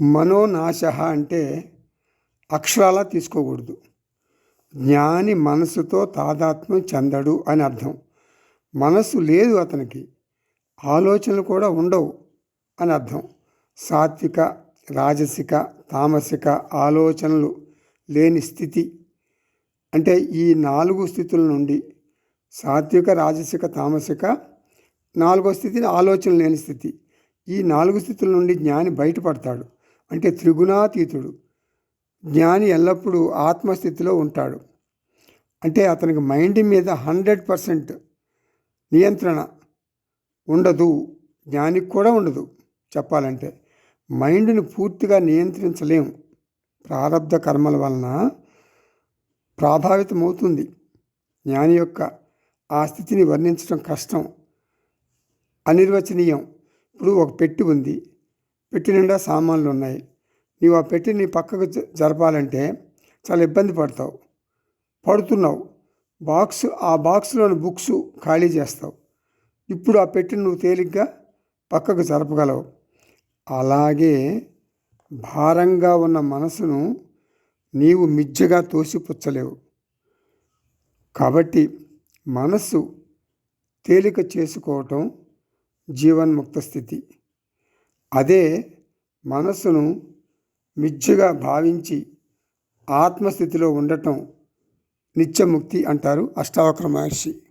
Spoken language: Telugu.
మనోనాశ అంటే అక్షరాలా తీసుకోకూడదు. జ్ఞాని మనసుతో తాదాత్మ్యం చెందడు అని అర్థం. మనస్సు లేదు అతనికి. ఆలోచనలు కూడా ఉండవు అని అర్థం. సాత్విక రాజసిక తామసిక ఆలోచనలు లేని స్థితి. అంటే ఈ నాలుగు స్థితుల నుండి సాత్విక రాజసిక తామసిక నాలుగో స్థితిని ఆలోచన లేని స్థితి. ఈ నాలుగు స్థితుల నుండి జ్ఞాని బయటపడతాడు. అంటే త్రిగుణాతీతుడు. జ్ఞాని ఎల్లప్పుడూ ఆత్మస్థితిలో ఉంటాడు. అంటే అతనికి మైండ్ మీద హండ్రెడ్ పర్సెంట్ నియంత్రణ ఉండదు. జ్ఞానికి కూడా ఉండదు చెప్పాలంటే. మైండ్ని పూర్తిగా నియంత్రించలేం. ప్రారంధ కర్మల వలన ప్రభావితమవుతుంది. జ్ఞాని యొక్క ఆ స్థితిని వర్ణించడం కష్టం. అనిర్వచనీయం. ఇప్పుడు ఒక పెట్టి ఉంది. పెట్టి నిండా సామాన్లు ఉన్నాయి. నీవు ఆ పెట్టిని పక్కకు జ- జరపాలంటే చాలా ఇబ్బంది పడతావు. పడుతున్నావు. బాక్స్ ఆ బాక్స్లోని బుక్స్ ఖాళీ చేస్తావు. ఇప్పుడు ఆ పెట్టిని నువ్వు తేలిగ్గా పక్కకు జరపగలవు. అలాగే భారంగా ఉన్న మనసును నీవు మిజ్జగా తోసిపుచ్చలేవు. కాబట్టి మనస్సు తేలిక చేసుకోవటం జీవన్ముక్త స్థితి. అదే మనస్సును మిచ్చుగా భావించి ఆత్మస్థితిలో ఉండటం నిత్యముక్తి అంటారు అష్టావక్ర మహర్షి.